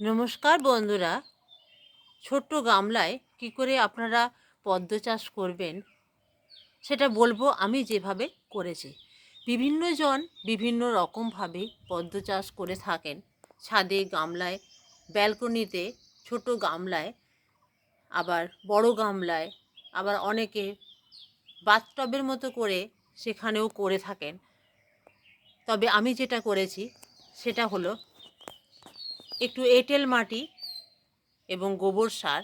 নমস্কার বন্ধুরা। ছোট্ট গামলায় কি করে আপনারা পদ্ম চাষ করবেন সেটা বলব আমি যেভাবে করেছি। বিভিন্ন জন বিভিন্ন রকমভাবে পদ্ম চাষ করে থাকেন। ছাদে গামলায়, ব্যালকনিতে, ছোট গামলায়, আবার বড় গামলায়, আবার অনেকে বাথটবের মতো করে সেখানেও করে থাকেন। তবে আমি যেটা করেছি সেটা হলো একটু এঁটেল মাটি এবং গোবর সার।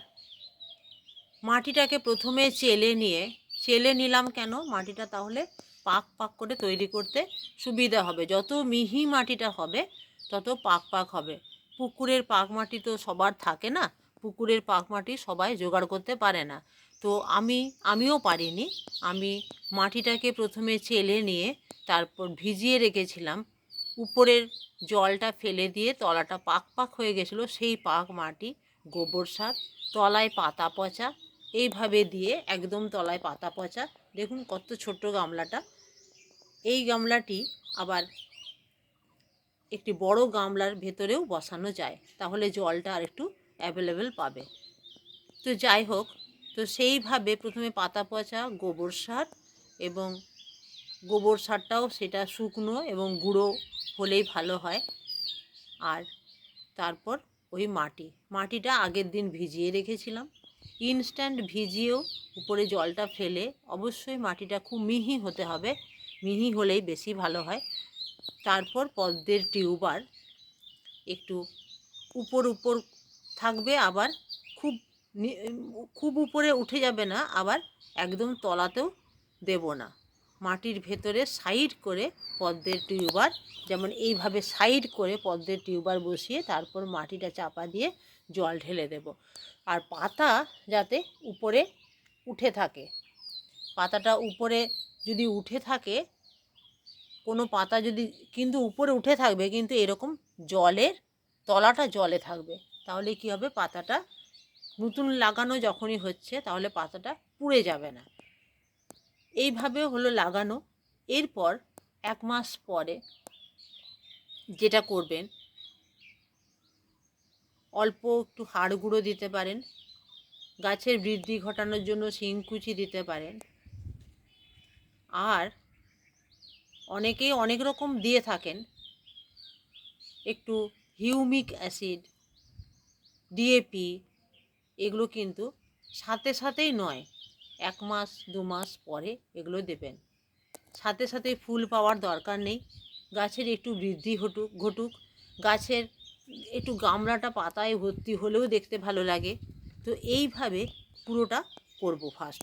মাটিটাকে প্রথমে চেলে নিয়ে, চেলে নিলাম কেন? মাটিটা তাহলে পাক পাক করে তৈরি করতে সুবিধা হবে। যত মিহি মাটিটা হবে, তত পাক পাক হবে। পুকুরের পাক মাটি তো সবার থাকে না। পুকুরের পাক মাটি সবাই জোগাড় করতে পারে না। তো আমি, আমিও পারিনি। আমি মাটিটাকে প্রথমে চেলে নিয়ে তারপর ভিজিয়ে রেখেছিলাম। উপরের জলটা ফেলে দিয়ে তলাটা পাক পাক হয়ে গেছিল, সেই পাক মাটি, গোবর সার, তলায় পাতা পচা, এইভাবে দিয়ে একদম তলায় পাতা পচা। দেখুন কত ছোট্ট গামলাটা। এই গামলাটি আবার একটি বড় গামলার ভেতরেও বসানো যায়, তাহলে জলটা আর একটু অ্যাভেলেবেল পাবে। তো যাই হোক, তো সেইভাবে প্রথমে পাতা পচা, গোবর সার এবং গোবর সারটাও সেটা শুকনো এবং গুঁড়ো হলেই ভালো হয়। আর তারপর ওই মাটি, মাটিটা আগের দিন ভিজিয়ে রেখেছিলাম। ইনস্ট্যান্ট ভিজিয়েও উপরে জলটা ফেলে অবশ্যই মাটিটা খুব মিহি হতে হবে, মিহি হলেই বেশি ভালো হয়। তারপর পদ্মের টিউবার একটু উপর উপর থাকবে আবার খুব খুব উপরে উঠে যাবে না, আবার একদম তলাতেও দেব না। মাটির ভেতরে সাইড করে পদ্মের টিউবার, যেমন এইভাবে সাইড করে পদ্মের টিউবার বসিয়ে তারপর মাটিটা চাপা দিয়ে জল ঢেলে দেব। আর পাতা যাতে উপরে উঠে থাকে, পাতাটা উপরে যদি উঠে থাকে, কোনো পাতা যদি কিন্তু উপরে উঠে থাকবে, কিন্তু এরকম জলের তলাটা জলে থাকবে, তাহলে কি হবে? পাতাটা নতুন লাগানো যখনই হচ্ছে, তাহলে পাতাটা পুড়ে যাবে না। এইভাবে হলো লাগানো। এরপর এক মাস পরে যেটা করবেন, অল্প একটু হাড় গুঁড়ো দিতে পারেন, গাছের বৃদ্ধি ঘটানোর জন্য শিংকুচি দিতে পারেন। আর অনেকেই অনেক রকম দিয়ে থাকেন, একটু হিউমিক অ্যাসিড, ডিএপি, এগুলো কিন্তু সাথে সাথেই নয়। এক মাস, দু মাস পরে এগুলো দেবেন। সাথে সাথে ফুল পাওয়ার দরকার নেই। গাছের একটু বৃদ্ধি ঘটুক ঘটুক। গাছের একটু গামলাটা পাতায় ভর্তি হলেও দেখতে ভালো লাগে। তো এইভাবে পুরোটা করব ফার্স্ট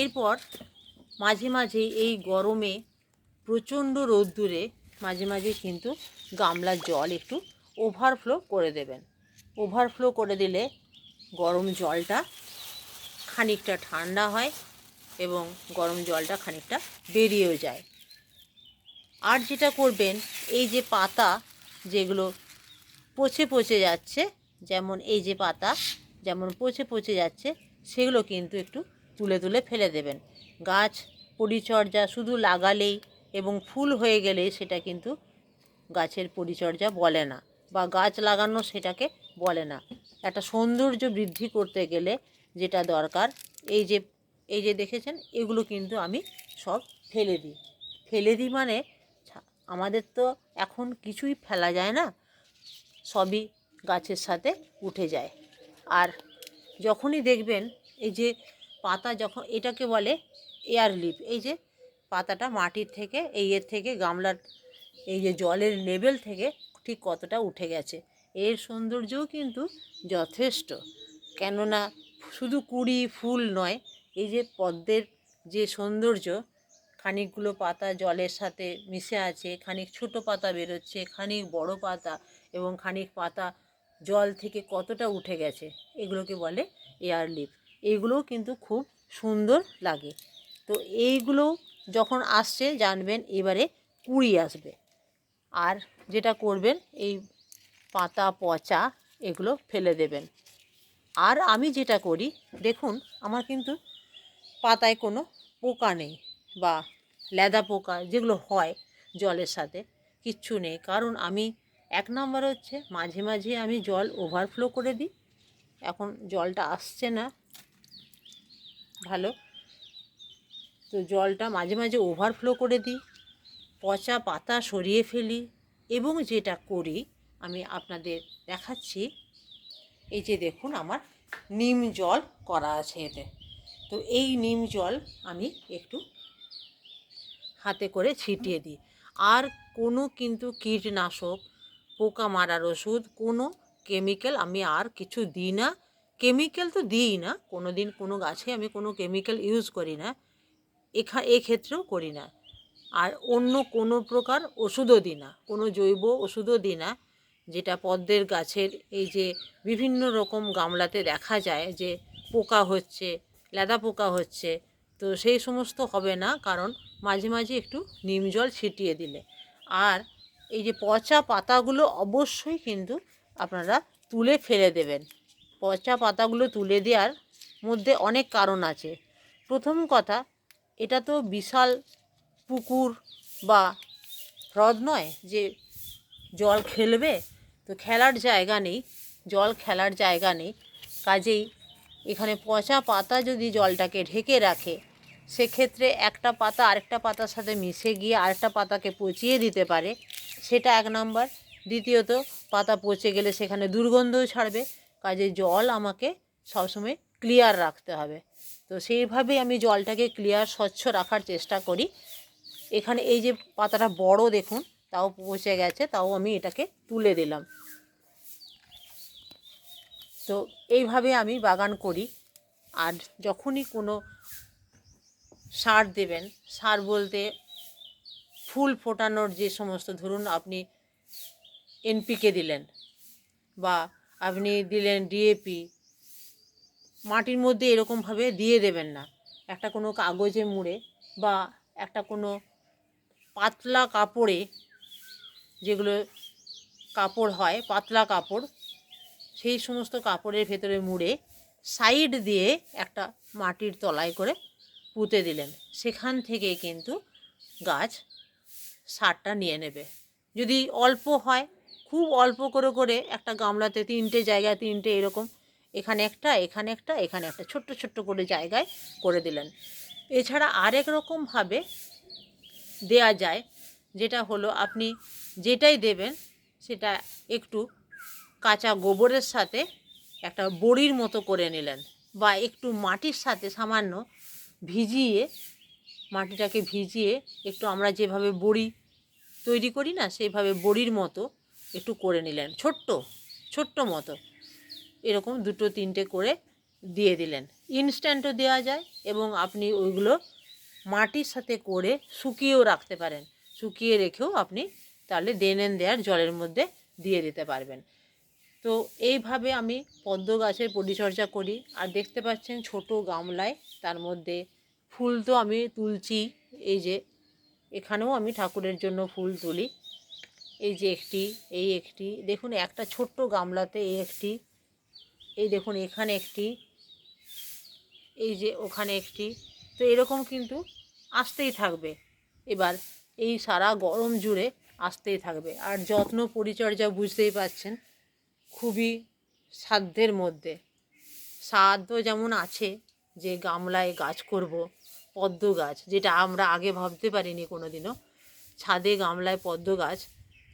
এরপর মাঝে মাঝে এই গরমে প্রচণ্ড রোদ্দুরে মাঝে মাঝে কিন্তু গামলার জল একটু ওভারফ্লো করে দেবেন। ওভারফ্লো করে দিলে গরম জলটা খানিকটা ঠান্ডা হয় এবং গরম জলটা খানিকটা বেরিয়েও যায়। আর যেটা করবেন, এই যে পাতা যেগুলো পচে পচে যাচ্ছে, যেমন এই যে পাতা যেমন পচে পচে যাচ্ছে, সেগুলো কিন্তু একটু তুলে তুলে ফেলে দেবেন। গাছ পরিচর্যা শুধু লাগালেই এবং ফুল হয়ে গেলে সেটা কিন্তু গাছের পরিচর্যা বলে না, বা গাছ লাগানো সেটাকে বলে না। একটা সৌন্দর্য বৃদ্ধি করতে গেলে যেটা দরকার, এই যে এই যে দেখেছেন, এগুলো কিন্তু আমি সব ফেলে দিই। ফেলে দিই মানে আমাদের তো এখন কিছুই ফেলা যায় না, সবই গাছের সাথে উঠে যায়। আর যখনই দেখবেন, এই যে পাতা যখন, এটাকে বলে এয়ার লিপ এই যে পাতাটা মাটির থেকে, এই এর থেকে, গামলার, এই যে জলের লেভেল থেকে ঠিক কতটা উঠে গেছে। এর সৌন্দর্যও কিন্তু যথেষ্ট। কেননা শুধু কুড়ি, ফুল নয়, এই যে পদ্মের যে সৌন্দর্য, খানিকগুলো পাতা জলের সাথে মিশে আছে, খানিক ছোট পাতা বেরোচ্ছে, খানিক বড় পাতা এবং খানিক পাতা জল থেকে কতটা উঠে গেছে, এগুলোকে বলে এয়ার লিপ এইগুলোও কিন্তু খুব সুন্দর লাগে। তো এইগুলো যখন আসছে, জানবেন এবারে কুড়ি আসবে। আর যেটা করবেন, এই পাতা, পচা, এগুলো ফেলে দেবেন। আর আমি যেটা করি, দেখুন, আমার কিন্তু পাতায় কোনো পোকা নেই বা লেদা পোকা যেগুলো হয় জলের সাথে, কিচ্ছু নেই। কারণ আমি, এক নম্বর হচ্ছে মাঝে মাঝে আমি জল ওভারফ্লো করে দিই। এখন জলটা আসছে না, ভালো। তো জলটা মাঝে মাঝে ওভারফ্লো করে দিই, পচা পাতা সরিয়ে ফেলি এবং যেটা করি, আমি আপনাদের দেখাচ্ছি। এই যে দেখুন আমার নিম জল করা আছে এতে। তো এই নিম জল আমি একটু হাতে করে ছিটিয়ে দিই। আর কোনো কিন্তু কীটনাশক পোকা মারার ওষুধ, কোনো কেমিক্যাল আমি আর কিছু দিই না। কেমিক্যাল তো দিই না কোনো দিন কোনো গাছে আমি কোনো কেমিক্যাল ইউজ করি না। এখা, এক্ষেত্রেও করি না। আর অন্য কোনো প্রকার ওষুধও দিই না, কোনো জৈব ওষুধও দিই না। যেটা পদ্মের গাছের এই যে বিভিন্ন রকম গামলাতে দেখা যায় যে পোকা হচ্ছে, লেদা পোকা হচ্ছে, তো সেই সমস্ত হবে না, কারণ মাঝে মাঝে একটু নিম জল ছিটিয়ে দিলে। আর এই যে পচা পাতাগুলো অবশ্যই কিন্তু আপনারা তুলে ফেলে দেবেন। পচা পাতাগুলো তুলে দেওয়ার মধ্যে অনেক কারণ আছে। প্রথম কথা, এটা তো বিশাল পুকুর বা হ্রদ নয় যে জল খেলবে তো খেলার জায়গা নেই, জল খেলার জায়গা নেই। কাজেই এখানে পচা পাতা যদি জলটাকে ঢেকে রাখে, সেক্ষেত্রে একটা পাতা আরেকটা পাতার সাথে মিশে গিয়ে আরেকটা পাতাকে পচিয়ে দিতে পারে, সেটা এক নম্বর। দ্বিতীয়ত, পাতা পচে গেলে সেখানে দুর্গন্ধও ছাড়বে, কাজে জল আমাকে সবসময় ক্লিয়ার রাখতে হবে। তো সেইভাবেই আমি জলটাকে ক্লিয়ার স্বচ্ছ রাখার চেষ্টা করি। এখানে এই যে পাতাটা বড় দেখুন তাও পচে গেছে, তাও আমি এটাকে তুলে দিলাম। তো এইভাবে আমি বাগান করি। আর যখনই কোনো সার দেবেন, সার বলতে ফুল ফোটানোর যে সমস্ত, ধরুন আপনি এনপিকে দিলেন বা আপনি দিলেন ডিএপি, মাটির মধ্যে এরকমভাবে দিয়ে দেবেন না। একটা কোনো কাগজে মুড়ে বা একটা কোনো পাতলা কাপড়ে যেগুলো কাপড় হয়, পাতলা কাপড়, সেই সমস্ত কাপড়ের ভেতরে মুড়ে সাইড দিয়ে একটা মাটির তলায় করে পুঁতে দিলেন। সেখান থেকে কিন্তু গাছ সারটা নিয়ে নেবে। যদি অল্প হয়, খুব অল্প করে করে একটা গামলাতে তিনটে জায়গায় তিনটে এরকম, এখানে একটা এখানে একটা এখানে একটা, ছোট্ট ছোট্ট করে জায়গায় করে দিলেন। এছাড়া আরেক রকমভাবে দেয়া যায় যেটা হলো আপনি যেটাই দেবেন, সেটা একটু কাঁচা গোবরের সাথে একটা বড়ির মতো করে নিলেন বা একটু মাটির সাথে সামান্য ভিজিয়ে, মাটিটাকে ভিজিয়ে একটু আমরা যেভাবে বড়ি তৈরি করি না সেইভাবে বড়ির মতো একটু করে নিলেন। ছোট্ট ছোট্ট মতো। এরকম দুটো তিনটে করে দিয়ে দিলেন। ইনস্ট্যান্টও দেওয়া যায় এবং আপনি ওইগুলো মাটির সাথে করে শুকিয়েও রাখতে পারেন। শুকিয়ে রেখেও আপনি তাহলে দেনেন দেয়ার জলের মধ্যে দিয়ে দিতে পারবেন। তো এইভাবে আমি পদ্ম গাছের পরিচর্যা করি। আর দেখতে পাচ্ছেন ছোট গামলায় তার মধ্যে ফুল তো আমি তুলছি। এই যে এখানেও আমি ঠাকুরের জন্য ফুল তুলি। এই যে একটি, এই একটি, দেখুন একটা ছোট্ট গামলাতে এই একটি, এই দেখুন এখানে একটি, এই যে ওখানে একটি। তো এরকম কিন্তু আসতেই থাকবে। এবার এই সারা গরম জুড়ে আসতেই থাকবে। আর যত্ন পরিচর্যা বুঝতেই পাচ্ছেন খুবই সাধ্যের মধ্যে। সাধ্য যেমন আছে যে গামলায় গাছ করব, পদ্ম গাছ, যেটা আমরা আগে ভাবতে পারিনি কোনো দিনও ছাদে গামলায় পদ্ম গাছ।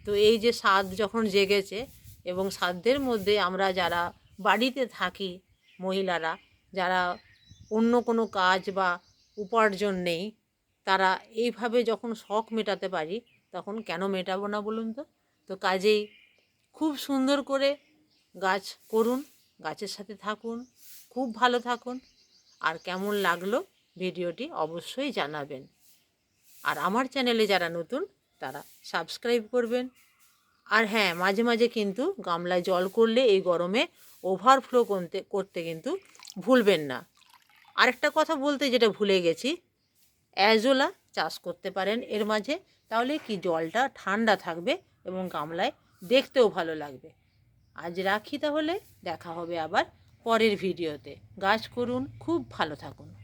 তো এই যে স্বাদ যখন জেগেছে এবং সাধ্যের মধ্যে আমরা যারা বাড়িতে থাকি মহিলারা, যারা অন্য কোনো কাজ বা উপার্জন নেই তারা এইভাবে যখন শখ মেটাতে পারি, তখন কেন মেটাবো না বলুন তো? তো কাজেই খুব সুন্দর করে গাছ করুন, গাছের সাথে থাকুন, খুব ভালো থাকুন। আর কেমন লাগল ভিডিওটি অবশ্যই জানাবেন। আর আমার চ্যানেলে যারা নতুন, তারা সাবস্ক্রাইব করবেন। আর হ্যাঁ মাঝে মাঝে কিন্তু গামলায় জল করলে এই গরমে ওভারফ্লো করতে করতে কিন্তু ভুলবেন না। আরেকটা কথা বলতে যেটা ভুলে গেছি অ্যাজোলা চাষ করতে পারেন এর মাঝে। তাহলে কি জলটা ঠান্ডা থাকবে এবং গামলায় দেখতেও ভালো লাগবে। আজ রাখি তাহলে, দেখা হবে আবার পরের ভিডিওতে। গাছ করুন, খুব ভালো থাকুন।